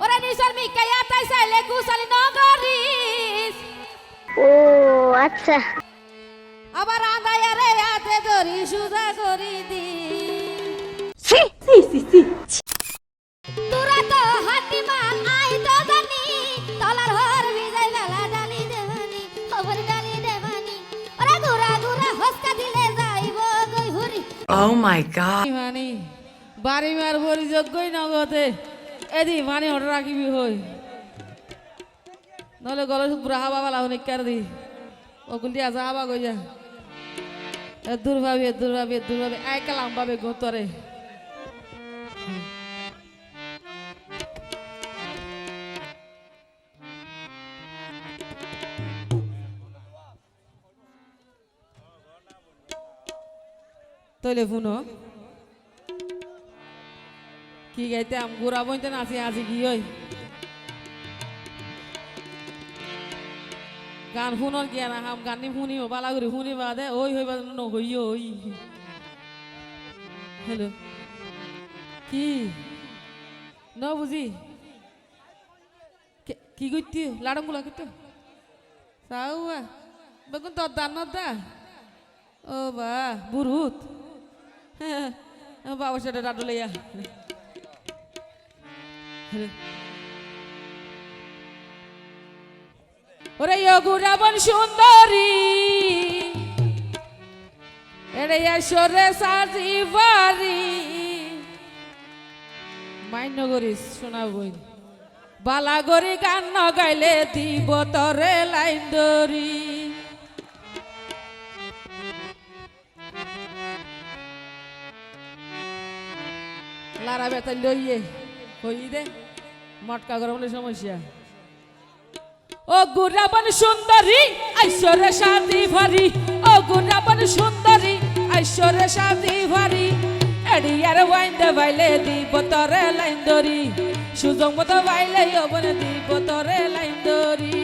ওরে নিসর মিকাইয়া তাই সাইলে গুসালি নগরিস ও আচ্ছা। আবার আন্দায়া রে হাতে ধরি সুজা করি দি সি সি সি সি তোরা তো হাতি মাল আই তো জানি। তলার হর বিজয় বেলা ডালি দেবানি খবর ডালি দেবানি ওরে গুরা গুরা হস্কা দিলে যাইব গই হুরি Oh my god. মানে বাড়ি মার ভরি যোগ্যই নগদে? এদি মানে অর্ডার রাখিবি হই নহলে গলে পুরা হাবা বালা হনে কার দি। ওগুল দিয়া যা হাবা গই যা। এ দূর ভাবি দূর ভাবি দূর ভাবি, আই কালাম ভাবে গোতরে তৈলে ফুনো কি গাইতে আম গুড়া বইতে নাচি আজি কি ওই গান শুনন কি না হাম গান নি শুনিব, বালা করে শুনিবা দে ওই হইবা নহই ওই হ্যালো কি? ন বুঝি কি করতি গুলা করতে চাওয়া বেগুন তোর দান দা? ও বা বুরুত হ্যাঁ বাবা সেটা ডাডু লইয়া ওরে গুরাবন সুন্দরী এরে সরে সাজি বাড়ি মান্য করিস শোনা বই বালা গরি গান গাইলে দিব তরে লাইন দরি লারা বেতা লইয়ে হই দে। মটকা গরমলে সমস্যা। ও গুরাবন সুন্দরী ঐশ্বর্য শান্তি ভারি। ও গুরাবন সুন্দরী ঐশ্বর্য শান্তি ভারি। এডিয়ার ওয়াইন্দে বাইলে দিব তরে লাইন দরি সুযোগ মতো বাইলে অবনে দিব তরে লাইন দরি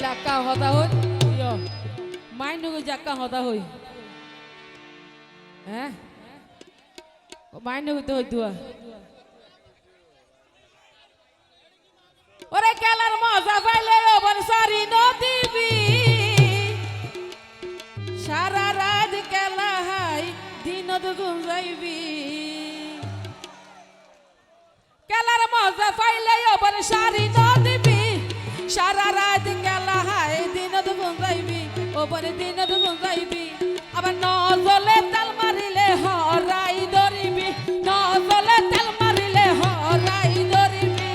তইলে আক্কা হতা হই মাইন্ড গই জাক্কা হতা হই। হ্যাঁ? মাইন্ড হইতে হই তুয়া ওরে খেলার মজা পাইলে ওবন সারি নদিবি সারা রাত খেলা হাই, দিনত গুঞ্জাইবি খেলার মজা পাইলে সারি নদিবি ওবন দিনত গুঞ্জাইবি আবার নজলে তাল মারিলে হরাই ধরিবি। নজলে তাল মারিলে হরাই ধরিবি।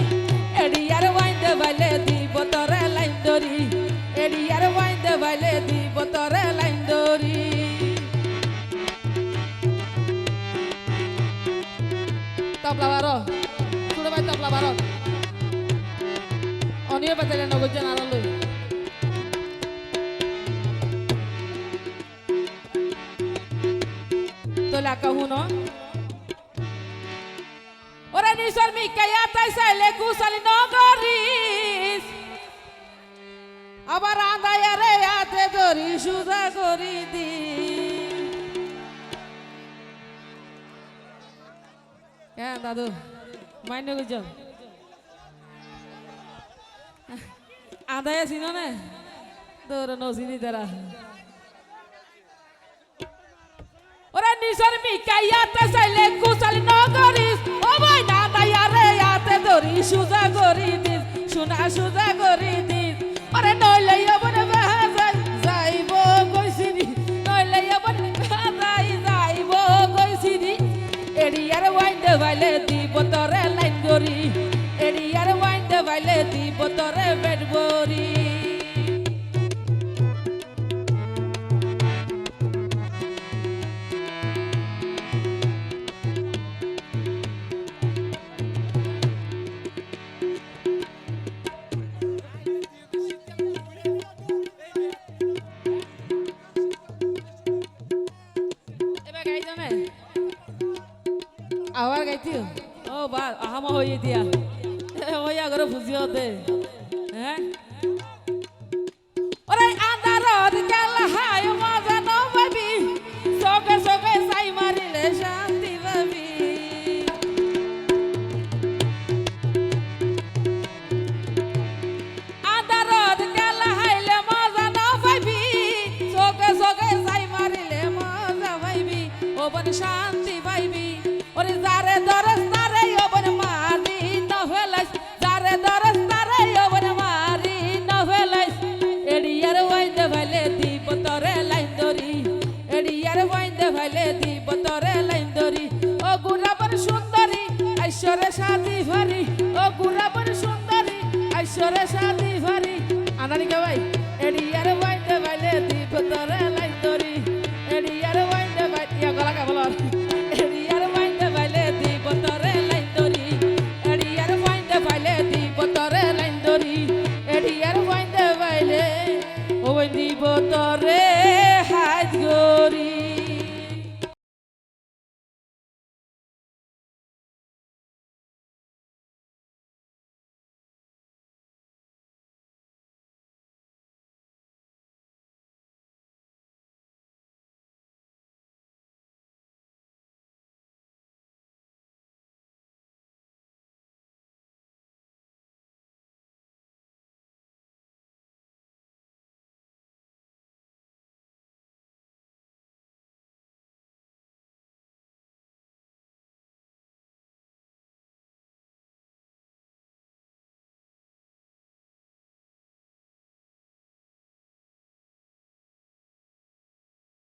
এডিয়ার ওয়াইন্দে বাইলে দিব তরে লাইন দরি এডিয়ার ওয়াইন্দে বাইলে দিব তরে লাইন দরি তবলা বারো। ছোট ভাই, তবলা বারো। অনিয় বেতালে নগর আনালই তো লাকা হুনো নিসর মিকাইয়া তাই চাইলে কুশালি নগরিস আবার আদায় রে হাতে ধরি সুজা করি দি হ্যাঁ দাদু মাইনে গুজ আদায় আছি না তোর নসিনি তারা নিসর মিকাইয়াতে চাইলে কুচালি নগরিস ও ভাই না রে ধরি, সুজা করি দিস, সোনা সুজা করি আবার গাইতিও? ও বা আহামা হয়ে দিয়া। ওই আগরে বুঝিও দে।